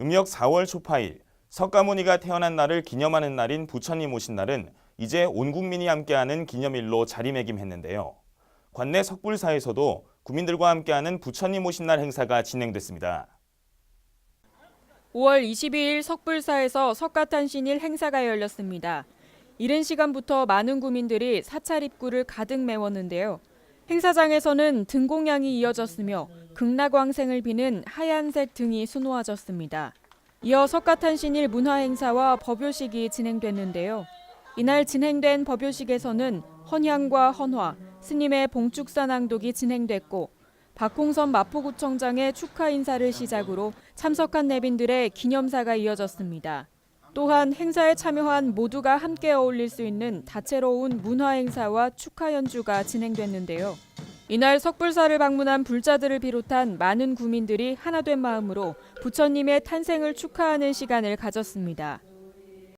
음력 4월 초파일 석가모니가 태어난 날을 기념하는 날인 부처님 오신 날은 이제 온 국민이 함께하는 기념일로 자리매김했는데요. 관내 석불사에서도 구민들과 함께하는 부처님 오신 날 행사가 진행됐습니다. 5월 22일 석불사에서 석가탄신일 행사가 열렸습니다. 이른 시간부터 많은 구민들이 사찰 입구를 가득 메웠는데요. 행사장에서는 등공양이 이어졌으며 극락왕생을 비는 하얀색 등이 수놓아졌습니다. 이어 석가탄신일 문화행사와 법요식이 진행됐는데요. 이날 진행된 법요식에서는 헌향과 헌화, 스님의 봉축사 낭독이 진행됐고 박홍선 마포구청장의 축하 인사를 시작으로 참석한 내빈들의 기념사가 이어졌습니다. 또한 행사에 참여한 모두가 함께 어울릴 수 있는 다채로운 문화 행사와 축하 연주가 진행됐는데요. 이날 석불사를 방문한 불자들을 비롯한 많은 구민들이 하나 된 마음으로 부처님의 탄생을 축하하는 시간을 가졌습니다.